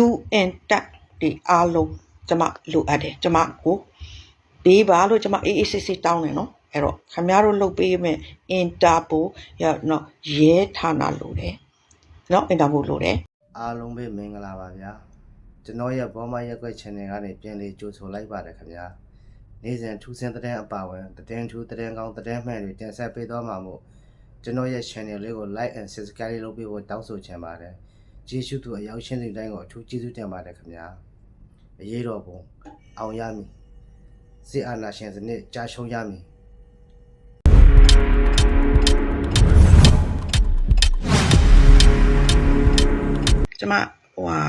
UN တက်ဒီအားလုံးကျမလိုအပ်တယ်ကျမကိုဘေးပါလို့ကျမအေးအေးဆေးဆေးတောင်းတယ်နော်အဲ့တော့ခင်ဗျားတို့လုပ်ပေးမယ်အင်တာပိုရနော်ရဲဌာနလိုတယ်နော်အင်တာပိုလိုတယ်အားလုံးပဲမင်္ဂလာပါဗျာကျွန်တော်ရဲ့ဘောမရက်ွက် channel ကနေပြန်လေးကြိုဆိုလိုက်ပါတယ်ခင်ဗျာနေ့စဉ်ထူးဆန်းတဲ့အပါဝင်သတင်းထူးသတင်းကောင်းသတင်းမှန်တွေတင်ဆက်ပေးသွားမှာမို့ကျွန်တော်ရဲ့ channel လေးကို like and subscribe လုပ်ပေးဖို့တောင်းဆိုချင်ပါတယ် ကျေးဇူးသူအရောက်ရှင်းစီတိုင်းကိုအထူးကျေးဇူးတင်ပါတယ်ခင်ဗျာအရေးတော်ပုံအောင်ရမည်စစ်အာဏာရှင်စနစ်ကြာရှုံးရမည်ကျမဟိုဟာ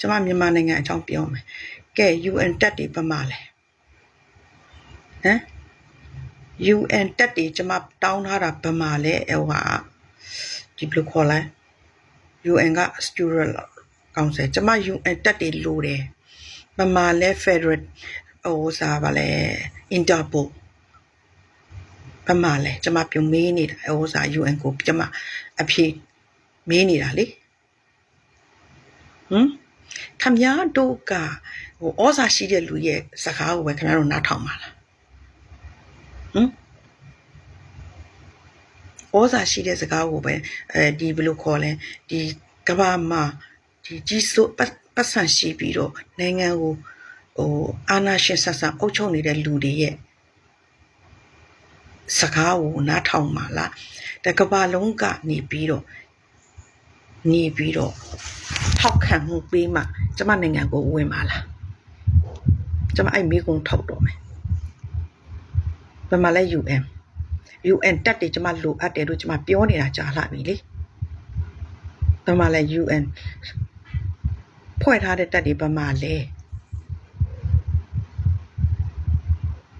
ကျမမြန်မာနိုင်ငံအကြောင်းပြောမယ်ကဲ UN တက်တွေပမာလဲဟမ် UN တက်တွေကျမတောင်းထားတာပမာလဲဟိုဟာဒီဘယ်လိုခေါ်လဲ UN က student council ကျမ UN တက်တွေလိုတယ်ပမာလဲ federal ဟိုစားပါလဲ interpol ပမာလဲကျမပြုံမေးနေတာဟိုစား UN ကိုကျမအဖြေမေးနေတာလေဟမ်ခမရတို့ကဟိုဩဇာရှိတဲ့လူရဲ့စကားကိုပဲခမရတို့နားထောင်ပါလားဟမ် ဩဇာရှိတဲ့စကားကိုပဲအဲဒီဘယ်လိုခေါ်လဲဒီကဘာမှာဒီကြီးစိုးပတ်ပတ်ဆန်ရှိပြီးတော့နိုင်ငံကိုဟိုအာနာရှင်ဆက်ဆံအုပ်ချုပ်နေတဲ့လူတွေရဲ့စကားကိုနားထောင်ပါလားတကဘာလုံးကနေပြီးတော့နေပြီးတော့ထောက်ခံမှုပေးမှကျမနိုင်ငံကိုဝင်ပါလားကျမအဲ့မိကုံထောက်တော့မယ်ဘယ်မှာလဲ UN UN တက်တယ်ကျမလိုအပ်တယ်လို့ကျမပြောနေတာကြာလှပြီလေဘယ်မှာလဲ UN ဖွဲ့ထားတဲ့တက်တွေဘယ်မှာလဲ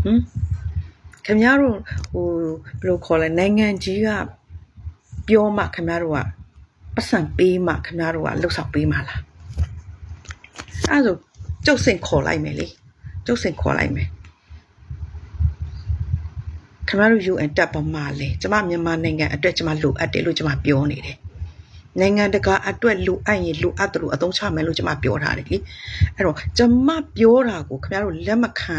ဟမ်ခင်ဗျားတို့ဟိုဘယ်လိုခေါ်လဲနိုင်ငံကြီးကပြောမှခင်ဗျားတို့ကပတ်စံပေးမှခင်ဗျားတို့ကလှုပ်ဆောင်ပေးမှလားအဲ့ဒါဆိုကျုပ်စင်ခေါ်လိုက်မယ်လေကျုပ်စင်ခေါ်လိုက်မယ် ခင်ဗျားတို့ UN တက်ပမာလဲကျမမြန်မာနိုင်ငံအတွက်ကျမလိုအပ်တယ်လို့ကျမပြောနေတယ်နိုင်ငံတကာအတွက်လိုအပ်ရင်လိုအပ်တယ်လို့အသုံးချမယ်လို့ကျမပြောထားတယ်လေအဲ့တော့ကျမပြောတာကိုခင်ဗျားတို့လက်မခံ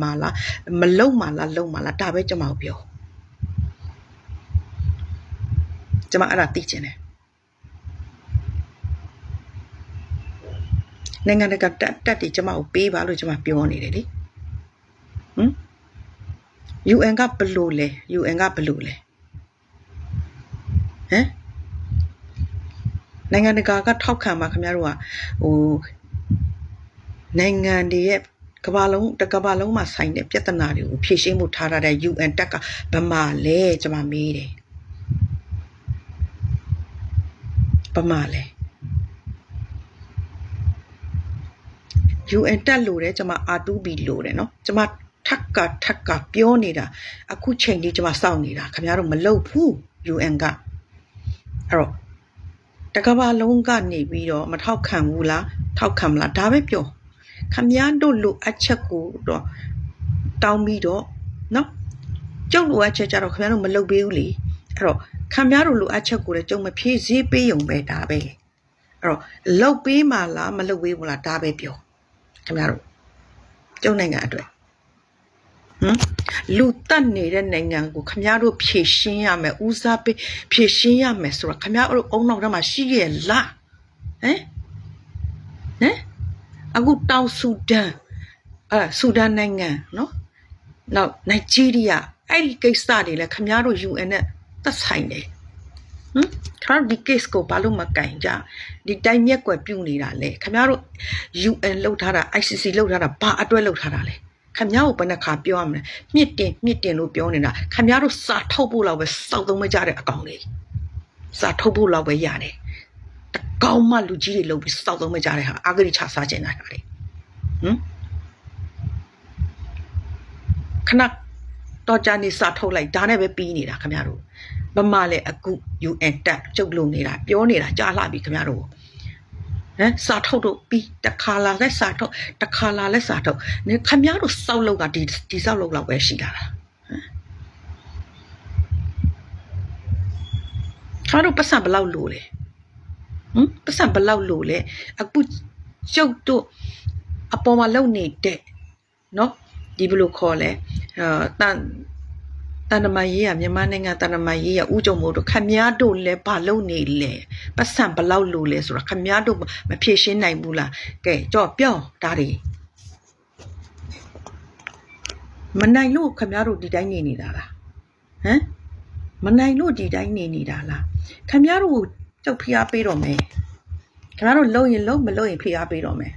မှာလားမလုံမှာလားလုံမှာလားဒါပဲကျမကိုပြောကျမအဲ့ဒါသိချင်တယ်နိုင်ငံတကာတက်တက်တွေကျမကိုပေးပါလို့ကျမပြောနေတယ်လေဟမ် UN ကဘလို့လဲ UN ကဘလို့လဲဟမ်နိုင်ငံတကာကထောက်ခံပါခင်ဗျားတို့ကဟိုနိုင်ငံတွေရဲ့ကမ္ဘာလုံးတစ်ကမ္ဘာလုံးမှာဆိုင်တဲ့ပြဿနာတွေကိုဖြေရှင်းဖို့ထားရတဲ့ UN တက်ကဘယ်မှာလဲကျမမေးတယ်ဘယ်မှာလဲ UN တက်လို့တယ်ကျမ R2B လို့တယ်နော်ကျမ ထက်ကထက်ကပြောနေတာအခုချိန်ကြီးကျမစောင့်နေတာခင်ဗျားတို့မလုပ်ဘူး UN ကအဲ့တော့တကဘာလုံးကနေပြီးတော့မထောက်ခံဘူးလားထောက်ခံမလားဒါပဲပြောခင်ဗျားတို့လိုအပ်ချက်ကိုတော့တောင်းပြီးတော့နော်ကျုပ်လိုအပ်ချက်ကြတော့ခင်ဗျားတို့မလုပ်ပေးဘူးလေအဲ့တော့ခင်ဗျားတို့လိုအပ်ချက်ကိုလည်းကျုံမဖြည့်စည်းပေးုံပဲဒါပဲအဲ့တော့လုပ်ပေးမှလားမလုပ်ပေးဘူးလားဒါပဲပြောခင်ဗျားတို့ကျုံနိုင်ငံအတွက် ဟမ်လူတက်နေတဲ့နိုင်ငံကိုခင်ဗျားတို့ဖြည့်ရှင်းရမယ်ဦးစားပေးဖြည့်ရှင်းရမယ်ဆိုတော့ခင်ဗျားတို့အုံနောက်ထဲမှာရှိရဲ့လားဟမ်ဟမ်အခုတောင်ဆူဒန်အဲဆူဒန်နိုင်ငံနော်နောက်နိုင်ဂျီးရီးယားအဲ့ဒီကိစ္စတွေလည်းခင်ဗျားတို့ UN နဲ့သက်ဆိုင်တယ်ဟမ်ခါဒီ case ကိုဘာလို့မကင်ကြဒီတိုင်းမြက်ကွယ်ပြုတ်နေတာလဲခင်ဗျားတို့ UN လောက်ထားတာ ICC လောက်ထားတာဘာအတွက်လောက်ထားတာလဲ ခင်ဗျားကိုဘယ်နှခါပြောရမလဲမြစ်တင်မြစ်တင်လို့ပြောနေတာခင်ဗျားတို့စာထုတ်ဖို့လောက်ပဲစောက်သုံးမကြတဲ့အကောင်လေးစာထုတ်ဖို့လောက်ပဲရတယ်တကောင်းမှလူကြီးတွေလောက်ပြီးစောက်သုံးမကြတဲ့ဟာအာဂရိချစားကျင်တာလေဟမ်ခဏတော့ကြာနေစာထုတ်လိုက်ဒါနဲ့ပဲပြီးနေတာခင်ဗျားတို့ဗမာလေအခု UN တက်ကျုပ်လုံနေတာပြောနေတာကြားလှပြီခင်ဗျားတို့ ဟမ်စာထုတ်တော့ပြီးတခါလာလဲစာထုတ်တခါလာလဲစာထုတ်နေခင်ဗျားတို့စောက်လောက်ကဒီဒီစောက်လောက်လောက်ပဲရှိတာလားဟမ်ခင်ဗျားတို့ပတ်စံဘယ်လောက်လိုလဲဟမ်ပတ်စံဘယ်လောက်လို့လဲအခုကျုပ်တို့အပေါ်မှာလုံနေတဲ့နော်ဒီဘယ်လိုခေါ်လဲအာတန် တန်တမရေးရမြန်မာနိုင်ငံတန်တမရေးရဥကြုံမို့တို့ခမည်းတော်လဲဘာလုံနေလဲပတ်စံဘယ်လောက်လို့လဲဆိုတော့ခမည်းတော်မဖြေရှင်းနိုင်ဘူးလားကဲကြော့ပြောဒါတွေမနိုင်လို့ခမည်းတော်ဒီတိုင်းနေနေတာလားဟမ်မနိုင်လို့ဒီတိုင်းနေနေတာလားခမည်းတော်ကိုကြောက်ဖိအားပေးတော့မယ်ခင်ဗျားတို့လုံရင်လုံမလုံရင်ဖိအားပေးတော့မယ်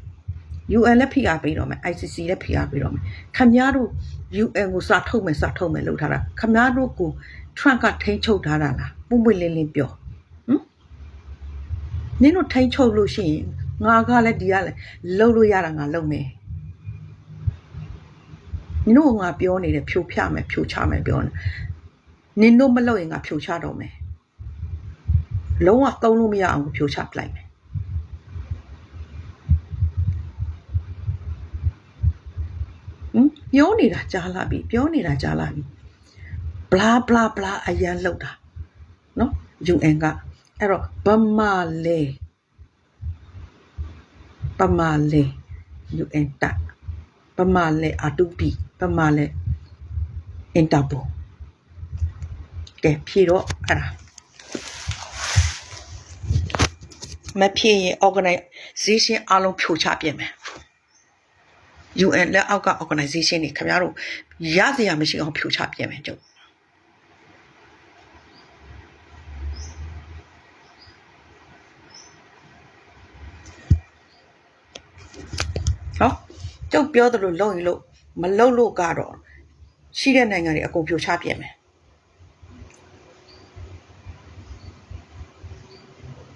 UN လည်းဖိအားပေးတော့မယ် ICC လည်းဖိအားပေးတော့မယ်ခမည်းတော် UN ကိုစာထုတ်မယ်စာထုတ်မယ်လို့ထားတာခမည်းတော်ကို Trump ကထိန်းချုပ်ထားတာလားပုံပွင့်လင်းလင်းပြောဟမ်နင်တို့ထိန်းချုပ်လို့ရှိရင်ငါကလည်းဒီကလည်းလုံလို့ရတာငါလုံမယ်နင်တို့ကငါပြောနေတယ်ဖြိုဖျမယ်ဖြိုချမယ်ပြောနေနင်တို့မလုပ်ရင်ငါဖြိုချတော့မယ်လုံးဝသုံးလို့မရအောင်ဖြိုချပလိုက်မယ် ဟင် ပြောနေတာကြားလာပြီပြောနေတာကြားလာပြီဘလာဘလာဘလာအရန်လောက်တာနော် UN ကအဲ့တော့ဗမာလေဗမာလေ UN တက်ဗမာလေအတူပီဗမာလေအင်တာပိုကဲဖြေတော့အဲ့ဒါမဖြေရင် organization အားလုံးဖြိုချပြစ်မယ် UN လက်အောက်က organization တွေခင်ဗျားတို့ရစရာမရှိအောင်ဖြိုချပြမယ်ကျုပ်ဟောကျုပ်ပြောသလိုလုံရင်လို့မလုံလို့ကတော့ရှိတဲ့နိုင်ငံတွေအကုန်ဖြိုချပြမယ်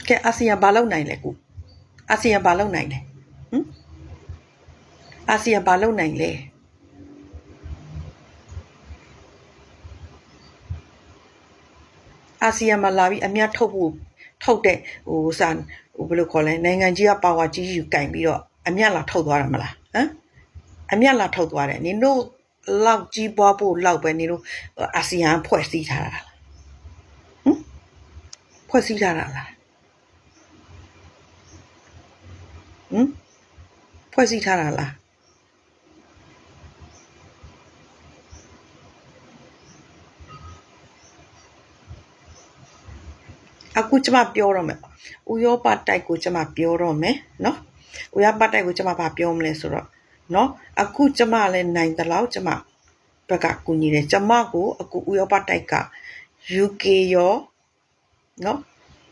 ကဲအာဆီယံဘာလုပ်နိုင်လဲကူအာဆီယံဘာလုပ်နိုင်လဲဟမ် အာဆီယံဘာလုပ်နိုင်လဲအာဆီယံမှာလာပြီးအများထုတ်ဖို့ထုတ်တဲ့ဟိုစာဟိုဘယ်လိုခေါ်လဲနိုင်ငံကြီးကပါဝါကြီးယူကင်ပြီးတော့အမြတ်လာထုတ်သွားတာမလားဟမ်အမြတ်လာထုတ်သွားတယ်နင်တို့လောက်ကြီးပွားဖို့လောက်ပဲနင်တို့အာဆီယံဖွဲ့စည်းထားတာလားဟမ်ဖွဲ့စည်းထားတာလားဟမ်ဖွဲ့စည်းထားတာလား အခုကျမပြောတော့မယ်ဥရောပတိုက်ကိုကျမပြောတော့မယ်နော်ဥရောပတိုက်ကိုကျမဘာပြောမလဲဆိုတော့နော်အခုကျမလည်းနိုင်တယ်လို့ကျမဘက်ကကူညီတယ်ကျမကိုအခုဥရောပတိုက်က UK ရောနော်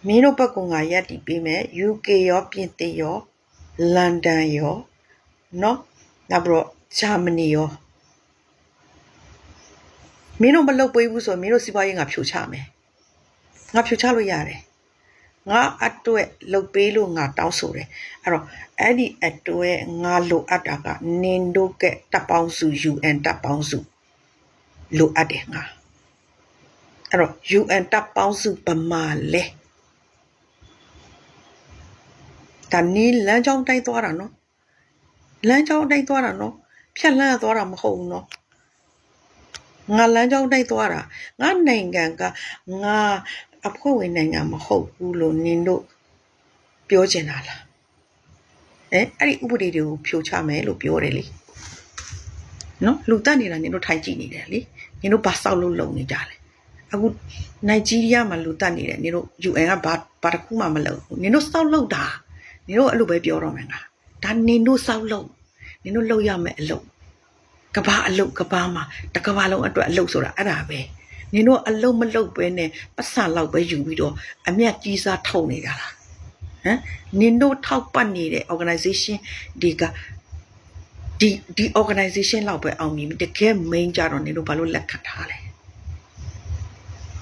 မင်းတို့ဘက်ကငါရက်တည်ပေးမယ် UK ရောပြင်သစ်ရောလန်ဒန်ရောနော်နောက်ပြီးတော့ဂျာမနီရောမင်းတို့မလုပ်ပေးဘူးဆိုရင်မင်းတို့စီးပွားရေးငါဖြိုချမယ် ငါဖြူချလို့ရတယ်ငါအတွက်လုတ်ပေးလို့ငါတောင်းဆိုတယ်အဲ့တော့အဲ့ဒီအတွက်ငါလိုအပ်တာကနင်တို့ကတပ်ပေါင်းစု UN တပ်ပေါင်းစုလိုအပ်တယ်ငါအဲ့တော့ UN တပ်ပေါင်းစုပမာလဲဒါနီးလမ်းကြောင်းတိုင်းသွားတာနော်လမ်းကြောင်းတိုင်းသွားတာနော်ဖြတ်လန်းသွားတာမဟုတ်ဘူးနော်ငါလမ်းကြောင်းတိုင်းသွားတာငါနိုင်ငံကငါ အဖွဲ့ဝင်နိုင်ငံမဟုတ်ဘူးလို့နင်တို့ပြောချင်တာလားအဲအဲ့ဒီဥပဒေတွေကိုဖြိုချမယ်လို့ပြောတယ်လေနော်လူတက်နေတာနင်တို့ထိုင်ကြည့်နေတယ်လေနင်တို့ဘာဆောက်လို့လုံနေကြလဲအခုနိုင်ဂျီးရီးယားမှာလူတက်နေတယ်နင်တို့ UN ကဘာဘာတစ်ခုမှမလုပ်ဘူးနင်တို့ဆောက်လုပ်တာနင်တို့အဲ့လိုပဲပြောတော့မယ်ငါဒါနင်တို့ဆောက်လုပ်နင်တို့လုပ်ရမယ်အလုပ်ကဘာအလုပ်ကဘာမှာတကဘာလုံးအတွက်အလုပ်ဆိုတာအဲ့ဒါပဲ နင်တို့အလုံးမလုပ်ပဲနဲ့ပတ်စံလောက်ပဲယူပြီးတော့အမျက်ကြီးစားထုတ်နေတာလားဟမ်နင်တို့ထောက်ပတ်နေတဲ့ organization တွေကဒီဒီ organization လောက်ပဲအောင်မြင်ပြီတကယ် main ကြတော့နင်တို့ဘာလို့လက်ခံထားလဲ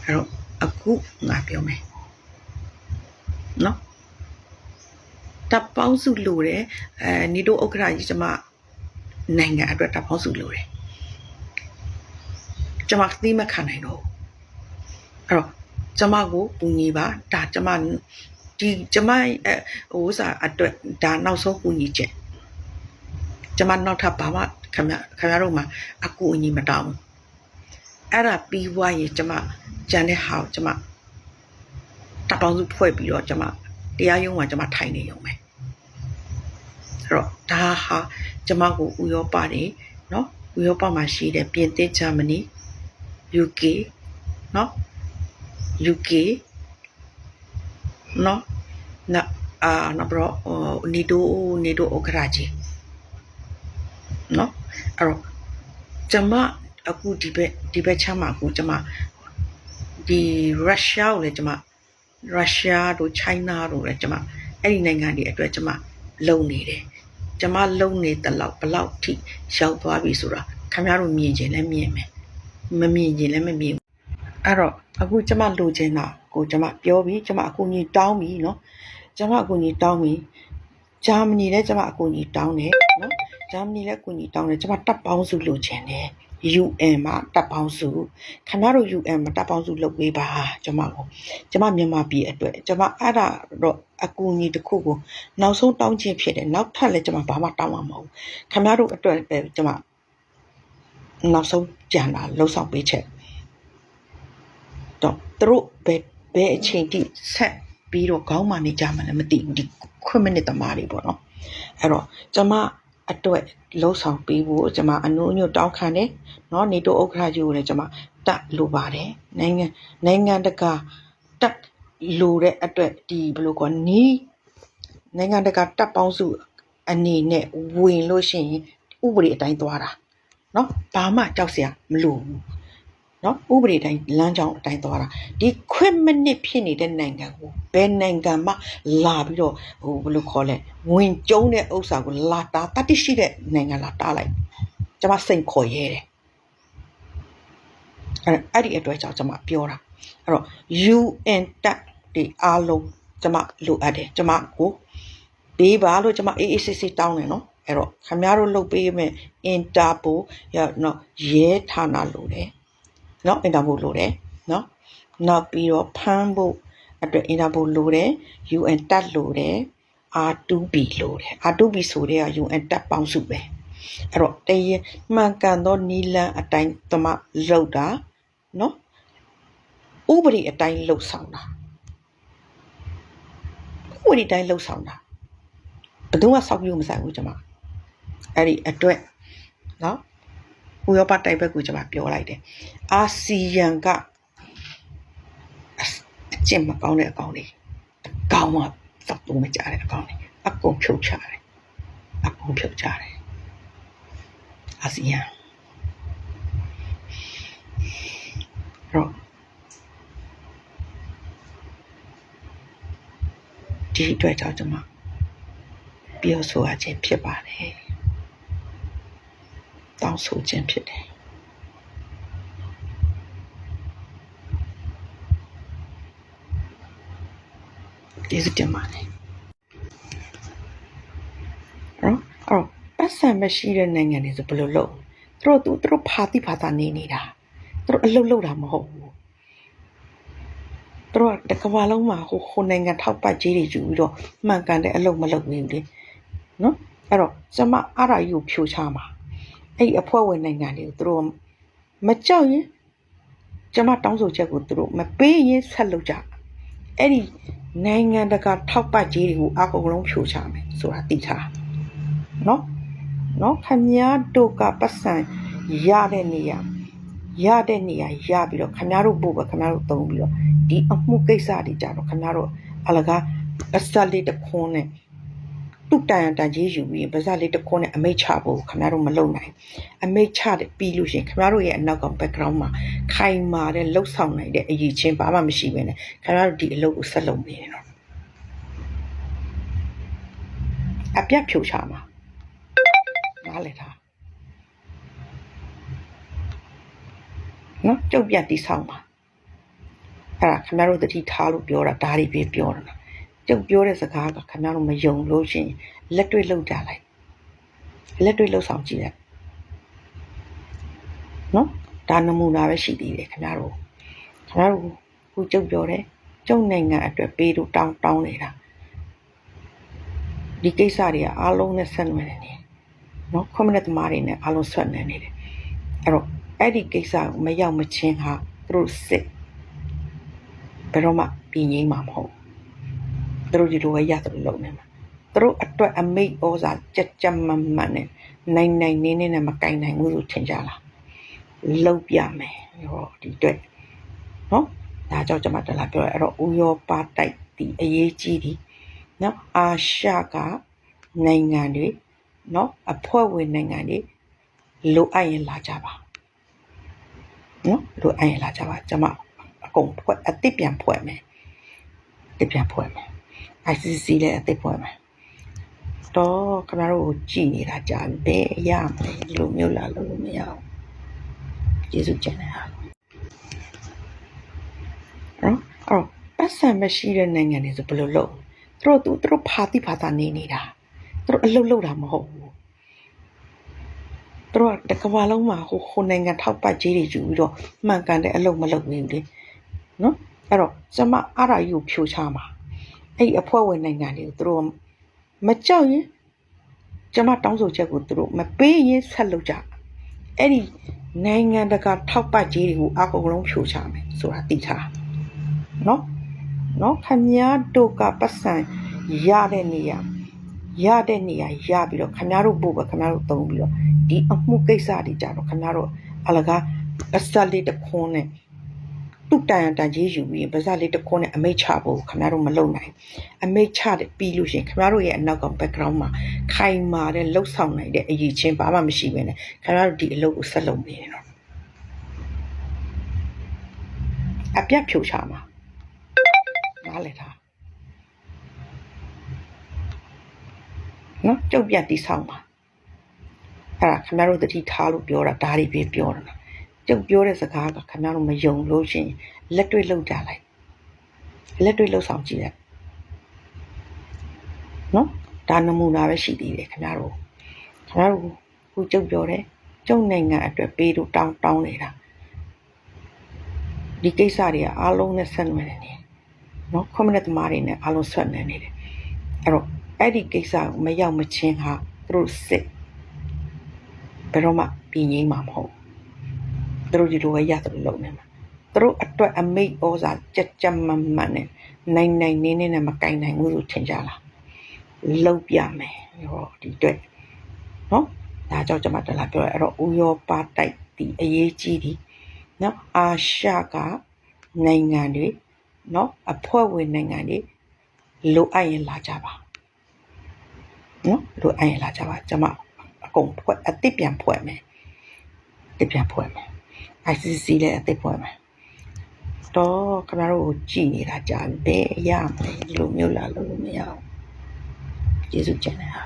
အဲ့တော့အခုငါပြောမယ်နော်တပ်ပေါင်းစုလိုတယ်အဲနေတို့ဥက္ကဋ္ဌကြီးကျမနိုင်ငံအတွက်တပ်ပေါင်းစုလိုတယ် ကျမသိမခံနိုင်တော့ဘူးအဲ့တော့ကျမကိုပူညီပါဒါကျမဒီကျမအဲဟိုစားအတွက်ဒါနောက်ဆုံးပူညီချက်ကျမနောက်ထပ်ဘာမှခင်ဗျခင်ဗျားတို့မှာအကူအညီမတောင်းဘူးအဲ့ဒါပြီးွားရင်ကျမကြံတဲ့ဟာကိုကျမတပ်ပေါင်းစုဖွဲ့ပြီးတော့ကျမတရားရုံးမှာကျမထိုင်နေရုံပဲအဲ့တော့ဒါဟာကျမကိုဥရောပတွေနော်ဥရောပမှာရှိတဲ့ပြင်သစ်ဂျာမနီ UK နော် UK နော်နာအာနော်ဘရောနီတိုနီတိုအိုကရာဂျီနော်အဲ့တော့ကျမအခုဒီဘက်ဒီဘက်ချမ်းမှာအခုကျမဒီရုရှားကိုလည်းကျမရုရှားတို့ချိုင်းနာတို့လည်းကျမအဲ့ဒီနိုင်ငံတွေအတွက်ကျမလုံနေတယ်ကျမလုံနေတဲ့လောက်ဘလောက်ထိရောက်သွားပြီဆိုတာခင်ဗျားတို့မြင်ခြင်းလည်းမြင်မယ် မမြင်ခြင်းလည်းမမြင်ဘူးအဲ့တော့အခုကျမလိုချင်တာကိုကျမပြောပြီးကျမအကူအညီတောင်းပြီနော်ကျမအကူအညီတောင်းပြီဂျာမနီလည်းကျမအကူအညီတောင်းတယ်နော်ဂျာမနီလည်းအကူအညီတောင်းတယ်ကျမတပ်ပေါင်းစုလိုချင်တယ် UN မှာတပ်ပေါင်းစုခင်ဗျားတို့ UN မှာတပ်ပေါင်းစုလုပ်ပေးပါကျမကိုကျမမြန်မာပြည်အတွက်ကျမအဲ့ဒါတော့အကူအညီတစ်ခုကိုနောက်ဆုံးတောင်းခြင်းဖြစ်တယ်နောက်ထပ်လည်းကျမဘာမှတောင်းမှာမဟုတ်ဘူးခင်ဗျားတို့အတွက်ပဲကျမ နောက်ဆုံးကြံလာလှုပ်ဆောင်ပေးချက်တော့သူတို့ဘယ်ဘယ်အချိန်ထိဆက်ပြီးတော့ခေါင်းမာနေကြမှလည်းမသိဒီခွင့်မိနစ်သမားတွေပေါ့နော်အဲ့တော့ကျမအတွက်လှုပ်ဆောင်ပေးဖို့ကျမအနှုံညွတ်တောင်းခံတယ်နော်နေတိုဥက္ကဋ္ဌကြီးကိုလည်းကျမတက်လိုပါတယ်နိုင်ငံနိုင်ငံတကာတက်လိုတဲ့အတွက်ဒီဘယ်လိုကောနီးနိုင်ငံတကာတက်ပေါင်းစုအနေနဲ့ဝင်လို့ရှိရင်ဥပဒေအတိုင်းသွားတာ နော်ဘာမှကြောက်စရာမလိုဘူးနော်ဥပဒေတိုင်းလမ်းကြောင်းအတိုင်းသွားတာဒီခွင့်မနစ်ဖြစ်နေတဲ့နိုင်ငံကိုဘယ်နိုင်ငံမှလာပြီးတော့ဟိုဘယ်လိုခေါ်လဲဝင်ကျုံတဲ့ဥစ္စာကိုလာတာတတိရှိတဲ့နိုင်ငံလာတာလိုက်ကျွန်မစိန်ခေါ်ရဲတယ်အဲ့အဲ့ဒီအတွက်ကြောင့်ကျွန်မပြောတာအဲ့တော့ UN တက်ဒီအားလုံးကျွန်မလိုအပ်တယ်ကျွန်မကိုပေးပါလို့ကျွန်မအေးအေးဆေးဆေးတောင်းတယ်နော် အဲ့တော့ခင်ဗျားတို့လုပ်ပေးမယ်အင်တာပိုရနော်ရဲဌာနလိုတယ်နော်အင်တာပိုလိုတယ်နော်နောက်ပြီးတော့ဖမ်းဖို့အတွက်အင်တာပိုလိုတယ် UN တက်လိုတယ် R2B လိုတယ် R2B ဆိုတဲ့က UN တက်ပေါင်းစုပဲအဲ့တော့တရင်မှန်ကန်သောနီလန်အတိုင်းသမလောက်တာနော်ဥပဒေအတိုင်းလှုပ်ဆောင်တာဥပဒေအတိုင်းလှုပ်ဆောင်တာဘယ်သူမှစောက်ပြလို့မဆိုင်ဘူးကျွန်မ အဲ့ဒီအတွက်နော်ဥရောပတိုက်ဘက်ကိုကျွန်မပြောလိုက်တယ်အာဆီယံကအကျင့်မကောင်းတဲ့အကောင်တွေအကောင်မှသတ်လို့မကြတဲ့အကောင်တွေအကုန်ဖြုတ်ချတယ်အကုန်ဖြုတ်ချတယ်အာဆီယံတော့ဒီအတွက်ကြောင့်ကျွန်မပြောဆိုရခြင်းဖြစ်ပါတယ် တောင်းဆိုခြင်းဖြစ်တယ်ဒီစတင်ပါတယ်နော်အဲ့တော့ပတ်စံမရှိတဲ့နိုင်ငံတွေဆိုဘယ်လိုလုပ်သူတို့သူတို့ဖာတိဖာတာနေနေတာသူတို့အလုပ်လုပ်တာမဟုတ်ဘူးသူတို့ကတကဘာလုံးမှာဟိုဟိုနိုင်ငံထောက်ပတ်ကြီးတွေယူပြီးတော့မှန်ကန်တဲ့အလုပ်မလုပ်ဘူးလေနော်အဲ့တော့ကျမအားရယူဖြိုချမှာ အဲ့ဒီအဖွဲ့ဝင်နိုင်ငံတွေကိုသူတို့မကြောက်ရင်ကျမတောင်းဆိုချက်ကိုသူတို့မပေးရင်ဆက်လုပ်ကြအဲ့ဒီနိုင်ငံတကာထောက်ပတ်ကြီးတွေကိုအကုန်လုံးဖြိုချမယ်ဆိုတာသိထားနော်နော်ခမည်းတို့ကပတ်စံရတဲ့နေရာရတဲ့နေရာရပြီးတော့ခမည်းတို့ပို့ပဲခမည်းတို့သုံးပြီးတော့ဒီအမှုကိစ္စတွေကြတော့ခမည်းတို့အလကားအစလေးတစ်ခွန်းနဲ့ တုတ်တန်တန်ကြီးယူပြီးပါဇက်လေးတစ်ခွန်းနဲ့အမိတ်ချဖို့ခမည်းတို့မလုပ်နိုင်အမိတ်ချတဲ့ပြီးလို့ရှရင်ခမည်းတို့ရဲ့အနောက်က background မှာခိုင်မာတဲ့လှုပ်ဆောင်နိုင်တဲ့အရေးချင်းဘာမှမရှိဘဲနဲ့ခမည်းတို့ဒီအလုပ်ကိုဆက်လုပ်နေတယ်နော်အပြတ်ဖြိုချမှာနားလည်ထားနော်ကြုတ်ပြတ်တိဆောင်ပါအဲ့ဒါခင်ဗျားတို့တတိထားလို့ပြောတာဒါတွေပဲပြောတာနော် ကြုတ်ပြောတဲ့စကားကခင်ဗျားတို့မယုံလို့ရှရင်လက်တွေ့လောက်ကြလိုက်လက်တွေ့လောက်ဆောင်ကြည့်လိုက်နော်ဒါနမူနာပဲရှိသေးတယ်ခင်ဗျားတို့ခင်ဗျားတို့ခုကြုတ်ပြောတယ်ကျုံနိုင်ငံအတွက်ပေးလို့တောင်းတောင်းနေတာဒီကိစ္စတွေကအားလုံးနဲ့ဆက်နွယ်နေတယ်နော်ကွန်မြူနတီသမားတွေနဲ့အားလုံးဆက်နွယ်နေတယ်အဲ့တော့အဲ့ဒီကိစ္စကိုမရောက်မချင်းဟာသူတို့စစ်ဘယ်တော့မှပြည်ငိမ့်မှာမဟုတ် သူတို့ဒီလိုပဲရတယ်လို့လုပ်နေမှာသူတို့အတွက်အမိတ်ဩဇာကြက်ကြက်မတ်မတ်နဲ့နိုင်နိုင်နေနေနဲ့မကင်နိုင်ဘူးလို့ထင်ကြလားလောက်ပြမယ်ဟောဒီအတွက်နော်ဒါကြောင့်ကျွန်မတလားပြောရအဲ့တော့ဥရောပတိုက်ဒီအရေးကြီးဒီနော်အာရှကနိုင်ငံတွေနော်အဖွဲ့ဝင်နိုင်ငံတွေလိုအပ်ရင်လာကြပါနော်လိုအပ်ရင်လာကြပါကျွန်မအကုန်ဖွဲ့အစ်စ်ပြန်ဖွဲ့မယ်အစ်စ်ပြန်ဖွဲ့မယ် ICC လည်းအစ်စ်ဖွဲ့မယ်တော့ခင်ဗျားတို့ကိုကြည်နေတာကြာပြီဘယ်ရမလဲဒီလိုမျိုးလာလို့မရအောင်ကျေးဇူးတင်တယ်ဟာနော်အော်ပတ်စံမရှိတဲ့နိုင်ငံတွေဆိုဘယ်လိုလုပ်သူတို့သူတို့ဖာတိဖာတာနေနေတာသူတို့အလုပ်လုပ်တာမဟုတ်ဘူးသူတို့ကတကဘာလုံးမှာဟိုဟိုနိုင်ငံထောက်ပတ်ကြီးတွေယူပြီးတော့မှန်ကန်တဲ့အလုပ်မလုပ်ဘူးလေနော်အဲ့တော့ကျမအားရယူဖြိုချမှာ အဲ့ဒီအဖွဲ့ဝင်နိုင်ငံတွေကိုသူတို့မကြောက်ရင်ကျမတောင်းဆိုချက်ကိုသူတို့မပေးရင်ဆက်လုပ်ကြအဲ့ဒီနိုင်ငံတကာထောက်ပတ်ကြီးတွေကိုအကုန်လုံးဖြိုချမယ်ဆိုတာသိထားနော်နော်ခမည်းတော်ကပတ်စံရတဲ့နေရာရတဲ့နေရာရပြီးတော့ခမည်းတော်ပို့ပဲခမည်းတော်သုံးပြီးတော့ဒီအမှုကိစ္စတွေကြတော့ခမည်းတော်အလကားအစလေးတစ်ခွန်းနဲ့ တုတ်တန်တန်ကြီးယူပြီးပါဇက်လေးတစ်ခွန်းနဲ့အမိတ်ချဖို့ခမည်းတော်မလုပ်နိုင်အမိတ်ချတဲ့ပြီးလို့ရှရင်ခမည်းတော်ရဲ့အနောက်က background မှာခိုင်မာတဲ့လှုပ်ဆောင်နိုင်တဲ့အရေးချင်းဘာမှမရှိဘဲနဲ့ခမည်းတော်ဒီအလုပ်ကိုဆက်လုပ်နေတယ်နော်အပြတ်ဖြိုချမှာနားလည်ထားနော်ကြုတ်ပြတ်တိဆောင်ပါအဲ့ဒါခင်ဗျားတို့တတိထားလို့ပြောတာဒါတွေပဲပြောတာနော် ကြုတ်ပြောတဲ့စကားကခင်ဗျားတို့မယုံလို့ရှရင်လက်တွေ့လောက်ကြလိုက်လက်တွေ့လောက်ဆောင်ကြည့်လိုက်နော်ဒါနမူနာပဲရှိသေးတယ်ခင်ဗျားတို့ခင်ဗျားတို့ခုကြုတ်ပြောတယ်ကျုံနိုင်ငံအတွက်ပေးလို့တောင်းတောင်းနေတာဒီကိစ္စတွေကအားလုံးနဲ့ဆက်နွယ်နေတယ်နော်ကွန်မြူနတီသမားတွေနဲ့အားလုံးဆက်နွယ်နေတယ်အဲ့တော့အဲ့ဒီကိစ္စကိုမရောက်မချင်းဟာသူတို့စစ်ဘယ်တော့မှပြည်ငိမ့်မှာမဟုတ်ဘူး သူတို့ဒီလိုပဲရတယ်လို့လုပ်နေမှာသူတို့အတွက်အမိတ်ဩဇာကြက်ကြက်မတ်မတ်နဲ့နိုင်နိုင်နေနေနဲ့မကင်နိုင်ဘူးလို့ထင်ကြလားလောက်ပြမယ်ဟောဒီအတွက်နော်ဒါကြောင့်ကျွန်မတလားပြောရအဲ့တော့ဥရောပတိုက်ဒီအရေးကြီးဒီနော်အာရှကနိုင်ငံတွေနော်အဖွဲ့ဝင်နိုင်ငံတွေလိုအပ်ရင်လာကြပါနော်လိုအပ်ရင်လာကြပါကျွန်မအကုန်ဖွဲ့အစ်စ်ပြန်ဖွဲ့မယ်အစ်စ်ပြန်ဖွဲ့မယ် ICC လည်းအစ်စ်ဖွဲ့မယ်တော့ခင်ဗျားတို့ကိုကြည်နေတာကြာပြီဘယ်ရမလဲဒီလိုမျိုးလာလို့မရအောင်ကျေးဇူးတင်တယ်ဟာ